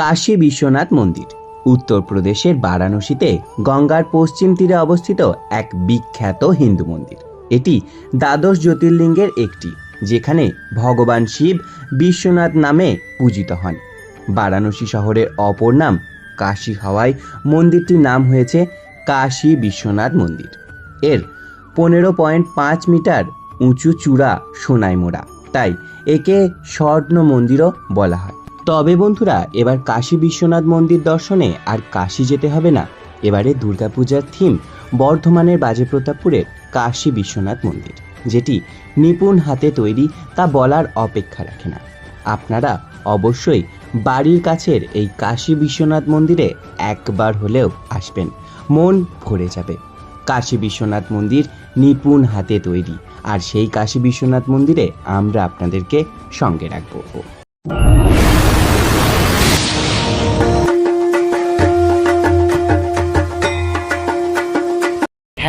কাশী বিশ্বনাথ মন্দির। উত্তরপ্রদেশের বারাণসীতে গঙ্গার পশ্চিম তীরে অবস্থিত এক বিখ্যাত হিন্দু মন্দির। এটি দ্বাদশ জ্যোতির্লিঙ্গের একটি, যেখানে ভগবান শিব বিশ্বনাথ নামে পূজিত হন। বারাণসী শহরের অপর নাম কাশী হওয়ায় মন্দিরটির নাম হয়েছে কাশী বিশ্বনাথ মন্দির। এর পনেরো পয়েন্ট পাঁচ মিটার উঁচু চূড়া সোনায় মোড়া তাই একে স্বর্ণ মন্দিরও বলা হয়। তবে বন্ধুরা, এবার কাশী বিশ্বনাথ মন্দির দর্শনে আর কাশী যেতে হবে না। এবারে দুর্গাপূজার থিম বর্ধমানের বাজে প্রতাপপুরের কাশী বিশ্বনাথ মন্দির, যেটি নিপুণ হাতে তৈরি তা বলার অপেক্ষা রাখে না। আপনারা অবশ্যই বাড়ির কাছের এই কাশী বিশ্বনাথ মন্দিরে একবার হলেও আসবেন, মন ভরে যাবে। কাশী বিশ্বনাথ মন্দির নিপুণ হাতে তৈরি, আর সেই কাশী বিশ্বনাথ মন্দিরে আমরা আপনাদেরকে সঙ্গে রাখব।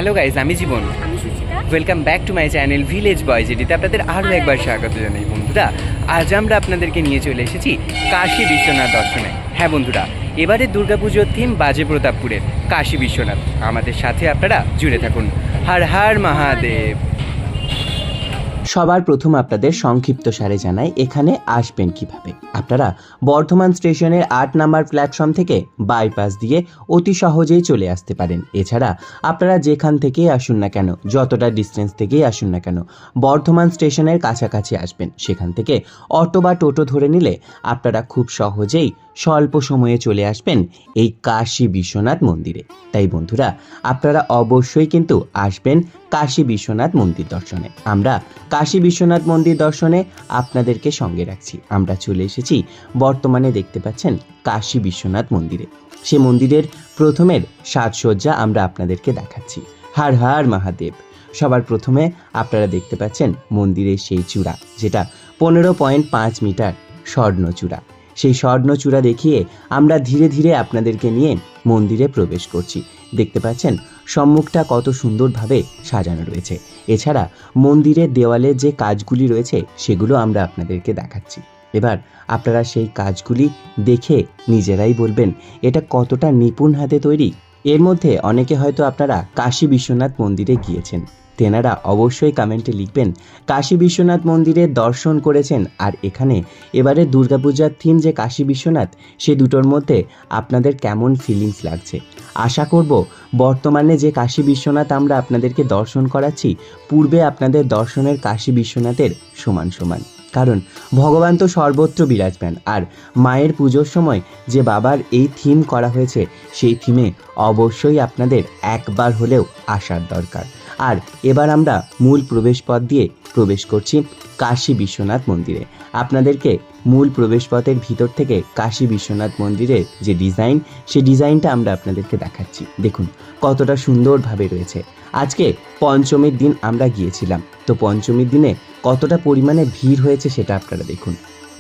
হ্যালো গাইজ আমি Jibon. Welcome back to my channel village boy যেটিতে আপনাদের আরও একবার স্বাগত জানাই বন্ধুরা। আজ আমরা আপনাদেরকে নিয়ে চলে এসেছি কাশী বিশ্বনাথ দর্শনে। হ্যাঁ বন্ধুরা এবারে দুর্গাপুজোর থিম বাজে প্রতাপপুরের কাশী বিশ্বনাথ। আমাদের সাথে আপনারা জুড়ে থাকুন। হর হর মহাদেব। সবার প্রথম আপনাদের সংক্ষিপ্ত সারে জানাই এখানে আসবেন কীভাবে? আপনারা বর্ধমান স্টেশনের আট নাম্বার প্ল্যাটফর্ম থেকে বাইপাস দিয়ে অতি সহজেই চলে আসতে পারেন। এছাড়া আপনারা যেখান থেকেই আসুন না কেন, যতটা ডিস্টেন্স থেকেই আসুন না কেন, বর্ধমান স্টেশনের কাছাকাছি আসবেন। সেখান থেকে অটো বা টোটো ধরে নিলে আপনারা খুব সহজেই স্বল্প সময়ে চলে আসবেন এই কাশী বিশ্বনাথ মন্দিরে। তাই বন্ধুরা, আপনারা অবশ্যই কিন্তু আসবেন কাশী বিশ্বনাথ মন্দির দর্শনে। আমরা কাশী বিশ্বনাথ মন্দির দর্শনে আপনাদেরকে সঙ্গে রাখছি। আমরা চলে এসেছি বর্তমানে দেখতে পাচ্ছেন কাশী বিশ্বনাথ মন্দিরে। সে মন্দিরের প্রথমের সাজসজ্জা আমরা আপনাদেরকে দেখাচ্ছি। হার হার মহাদেব। সবার প্রথমে আপনারা দেখতে পাচ্ছেন মন্দিরের সেই চূড়া, যেটা পনেরো পয়েন্ট পাঁচ মিটার স্বর্ণচূড়া সেই স্বর্ণচূড়া দেখিয়ে আমরা ধীরে ধীরে আপনাদেরকে নিয়ে মন্দিরে প্রবেশ করছি। দেখতে পাচ্ছেন সম্মুখটা কত সুন্দরভাবে সাজানো রয়েছে। এছাড়া মন্দিরের দেওয়ালে যে কাজগুলি রয়েছে, সেগুলো আমরা আপনাদেরকে দেখাচ্ছি। এবার আপনারা সেই কাজগুলি দেখে নিজেরাই বলবেন, এটা কতটা নিপুণ হাতে তৈরি? এর মধ্যে অনেকে হয়তো আপনারা কাশী বিশ্বনাথ মন্দিরে গিয়েছেন। তেনারা অবশ্যই কমেন্টে লিখবেন, কাশী বিশ্বনাথ মন্দিরে দর্শন করেছেন, আর এখানে এবারে দুর্গাপূজার থিম যে কাশী বিশ্বনাথ, সে দুটোর মধ্যে আপনাদের কেমন ফিলিংস লাগছে? আশা করব, বর্তমানে যে কাশী বিশ্বনাথ আমরা আপনাদেরকে দর্শন করাচ্ছি, পূর্বে আপনাদের দর্শনের কাশী বিশ্বনাথের সমান সমান। কারণ ভগবান তো সর্বত্র বিরাজমান। আর মায়ের পুজোর সময় যে বাবার এই থিম করা হয়েছে, সেই থিমে অবশ্যই আপনাদের একবার হলেও আসার দরকার। আর এবার আমরা মূল প্রবেশপথ দিয়ে প্রবেশ করছি কাশী বিশ্বনাথ মন্দিরে। আপনাদেরকে মূল প্রবেশপথের ভিতর থেকে কাশী বিশ্বনাথ মন্দিরের যে ডিজাইন সেই ডিজাইনটা আমরা আপনাদেরকে দেখাচ্ছি। দেখুন, কতটা সুন্দরভাবে রয়েছে। আজকে পঞ্চমীর দিন আমরা গিয়েছিলাম। তো পঞ্চমীর দিনে কতটা পরিমাণে ভিড় হয়েছে সেটা আপনারা দেখুন।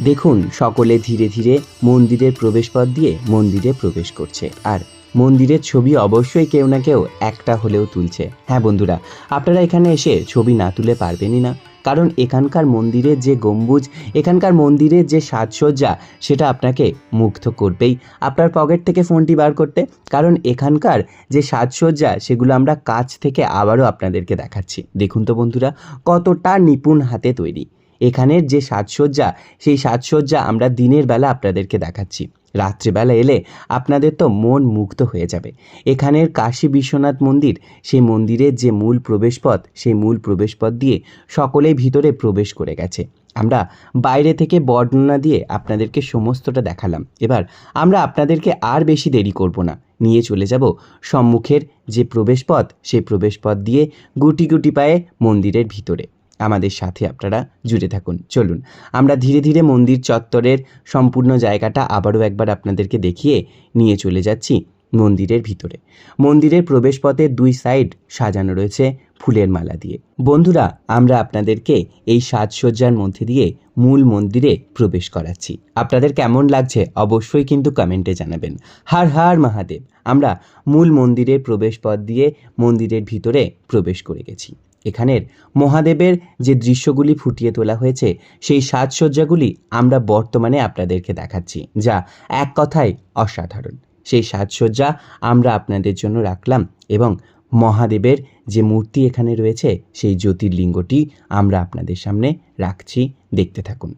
দেখুন, সকলে ধীরে ধীরে মন্দিরের প্রবেশপথ দিয়ে মন্দিরে প্রবেশ করছে। আর মন্দিরের ছবি অবশ্যই কেউ না কেউ একটা হলেও তুলছে। হ্যাঁ বন্ধুরা, আপনারা এখানে এসে ছবি না তুলে পারবেনই না। কারণ এখানকার মন্দিরের যে গম্বুজ, এখানকার মন্দিরের যে সাজসজ্জা, সেটা আপনাকে মুগ্ধ করবেই। আপনার পকেট থেকে ফোনটি বার করতে, কারণ এখানকার যে সাজসজ্জা, সেগুলো আমরা কাছ থেকে আবারও আপনাদেরকে দেখাচ্ছি। দেখুন তো বন্ধুরা, কতটা নিপুণ হাতে তৈরি। এখানের যে সাজসজ্জা, সেই সাজসজ্জা আমরা দিনের বেলা আপনাদেরকে দেখাচ্ছি। রাত্রিবেলা এলে আপনাদের তো মন মুগ্ধ হয়ে যাবে। এখানের কাশী বিশ্বনাথ মন্দির, সেই মন্দিরের যে মূল প্রবেশপথ, সেই মূল প্রবেশপথ দিয়ে সকলেই ভিতরে প্রবেশ করে গেছে। আমরা বাইরে থেকে বর্ণনা দিয়ে আপনাদেরকে সমস্তটা দেখালাম। এবার আমরা আপনাদেরকে আর বেশি দেরি করব না। নিয়ে চলে যাব সম্মুখের যে প্রবেশপথ, সেই প্রবেশপথ দিয়ে গুটি গুটি পায়ে মন্দিরের ভিতরে। আমাদের সাথে আপনারা জুড়ে থাকুন। চলুন, আমরা ধীরে ধীরে মন্দির চত্বরের সম্পূর্ণ জায়গাটা আবারও একবার আপনাদেরকে দেখিয়ে নিয়ে চলে যাচ্ছি মন্দিরের ভিতরে। মন্দিরের প্রবেশপথের দুই সাইড সাজানো রয়েছে ফুলের মালা দিয়ে। বন্ধুরা, আমরা আপনাদেরকে এই সাজসজ্জার মধ্যে দিয়ে মূল মন্দিরে প্রবেশ করাচ্ছি। আপনাদের কেমন লাগছে অবশ্যই কিন্তু কমেন্টে জানাবেন। হার হার মহাদেব, আমরা মূল মন্দিরের প্রবেশপথ দিয়ে মন্দিরের ভিতরে প্রবেশ করে গেছি। এখানের মহাদেবের যে দৃশ্যগুলি ফুটিয়ে তোলা হয়েছে, সেই সাজসজ্জাগুলি আমরা বর্তমানে আপনাদেরকে দেখাচ্ছি, যা এক কথায় অসাধারণ। সেই সাজসজ্জা আমরা আপনাদের জন্য রাখলাম এবং মহাদেবের যে মূর্তি এখানে রয়েছে, সেই জ্যোতির্লিঙ্গটি আমরা আপনাদের সামনে রাখছি। দেখতে থাকুন।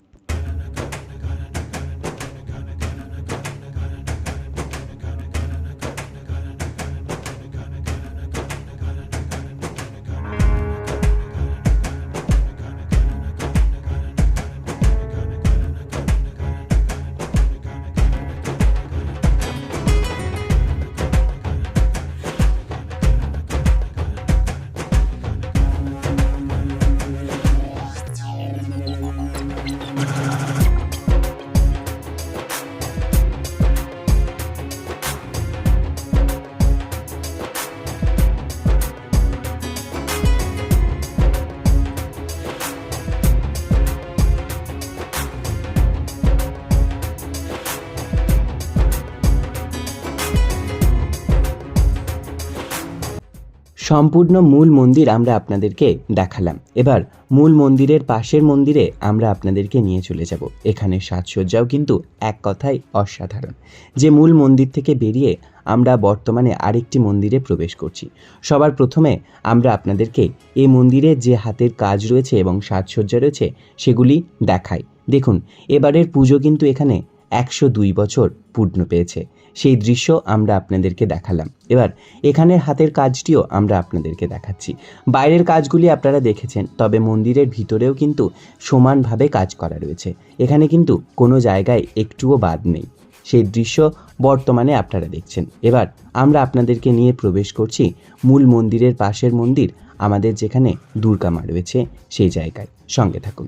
সম্পূর্ণ মূল মন্দির আমরা আপনাদেরকে দেখালাম। এবার মূল মন্দিরের পাশের মন্দিরে আমরা আপনাদেরকে নিয়ে চলে যাব। এখানে সাজসজ্জাও কিন্তু এক কথায় অসাধারণ। যে মূল মন্দির থেকে বেরিয়ে আমরা বর্তমানে আরেকটি মন্দিরে প্রবেশ করছি। সবার প্রথমে আমরা আপনাদেরকে এই মন্দিরে যে হাতের কাজ রয়েছে এবং সাজসজ্জা রয়েছে সেগুলি দেখাই। দেখুন, এবারের পুজো কিন্তু এখানে একশো দুই বছর পূর্ণ পেয়েছে। সেই দৃশ্য আমরা আপনাদেরকে দেখালাম। এবার এখানের হাতের কাজটিও আমরা আপনাদেরকে দেখাচ্ছি। বাইরের কাজগুলি আপনারা দেখেছেন, তবে মন্দিরের ভিতরেও কিন্তু সমানভাবে কাজ করা রয়েছে। এখানে কিন্তু কোনো জায়গায় একটুও বাদ নেই। সেই দৃশ্য বর্তমানে আপনারা দেখছেন। এবার আমরা আপনাদেরকে নিয়ে প্রবেশ করছি মূল মন্দিরের পাশের মন্দির, আমাদের যেখানে দুর্গা মা রয়েছে সেই জায়গায়। সঙ্গে থাকুন।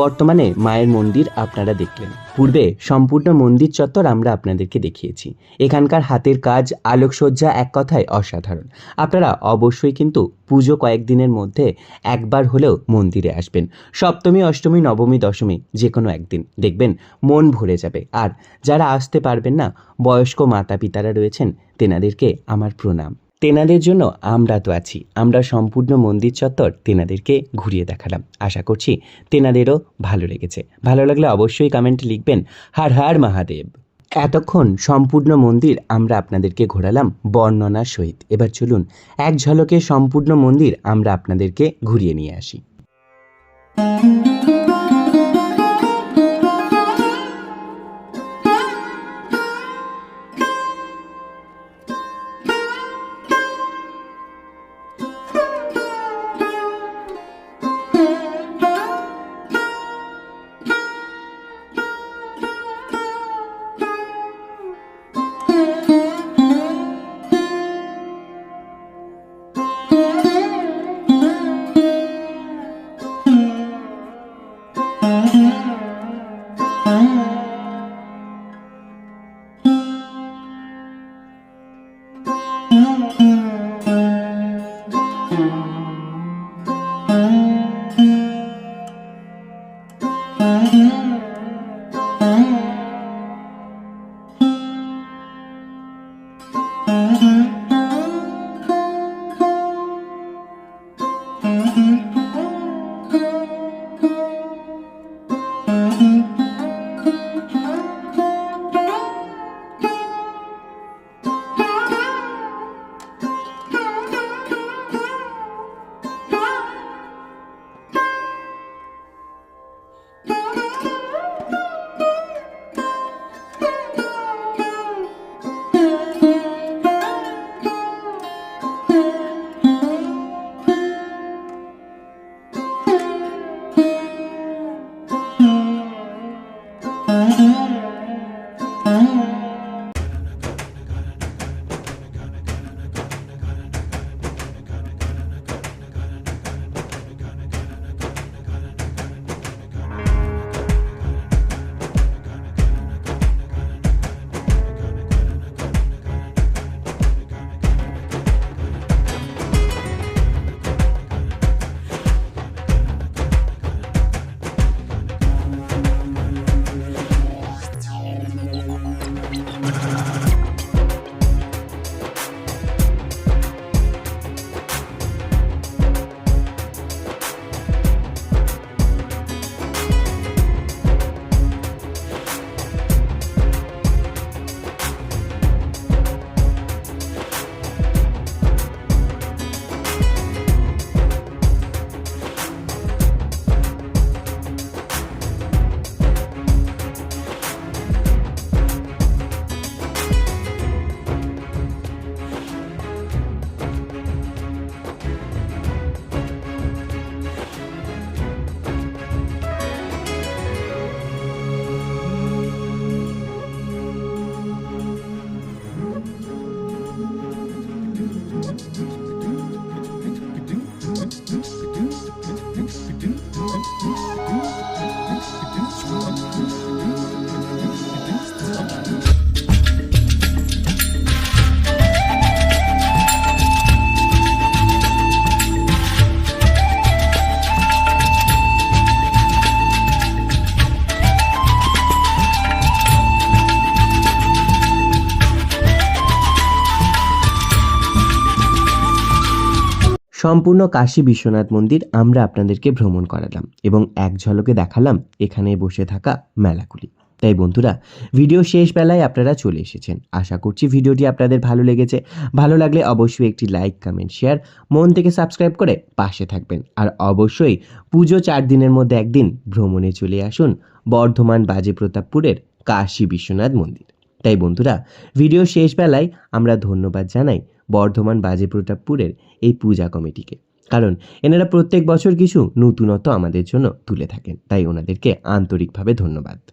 বর্তমানে মায়ের মন্দির আপনারা দেখলেন। পূর্বে সম্পূর্ণ মন্দির চত্বর আমরা আপনাদেরকে দেখিয়েছি। এখানকার হাতের কাজ, আলোকসজ্জা এক কথায় অসাধারণ। আপনারা অবশ্যই কিন্তু পুজো কয়েকদিনের মধ্যে একবার হলেও মন্দিরে আসবেন। সপ্তমী, অষ্টমী, নবমী, দশমী যে কোনো একদিন। দেখবেন মন ভরে যাবে। আর যারা আসতে পারবেন না, বয়স্ক মাতা পিতারা রয়েছেন, তেনাদেরকে আমার প্রণাম। তেনাদের জন্য আমরা তো আছি। আমরা সম্পূর্ণ মন্দির চত্বর তেনাদেরকে ঘুরিয়ে দেখালাম। আশা করছি তেনাদেরও ভালো লেগেছে। ভালো লাগলে অবশ্যই কমেন্টে লিখবেন, হার হার মহাদেব। এতক্ষণ সম্পূর্ণ মন্দির আমরা আপনাদেরকে ঘোরালাম বর্ণনার সহিত। এবার চলুন, এক ঝলকে সম্পূর্ণ মন্দির আমরা আপনাদেরকে ঘুরিয়ে নিয়ে আসি। সম্পূর্ণ কাশী বিশ্বনাথ মন্দির আমরা আপনাদেরকে ভ্রমণ করালাম এবং এক ঝলকে দেখালাম এখানে বসে থাকা মেলাগুলি। তাই বন্ধুরা, ভিডিও শেষ বেলায় আপনারা চলে এসেছেন। আশা করছি ভিডিওটি আপনাদের ভালো লেগেছে। ভালো লাগলে অবশ্যই একটি লাইক, কমেন্ট, শেয়ার, মন থেকে সাবস্ক্রাইব করে পাশে থাকবেন। আর অবশ্যই পুজো চার দিনের মধ্যে একদিন ভ্রমণে চলে আসুন বর্ধমান বাজে প্রতাপপুরের কাশী বিশ্বনাথ মন্দির। তাই বন্ধুরা, ভিডিও শেষ বেলায় আমরা ধন্যবাদ জানাই বর্ধমান বাজে প্রতাপপুরের এই পূজা কমিটিকে। কারণ এনারা প্রত্যেক বছর কিছু নতুনত্ব আমাদের জন্য তুলে থাকেন, তাই ওনাদেরকে আন্তরিকভাবে ধন্যবাদ।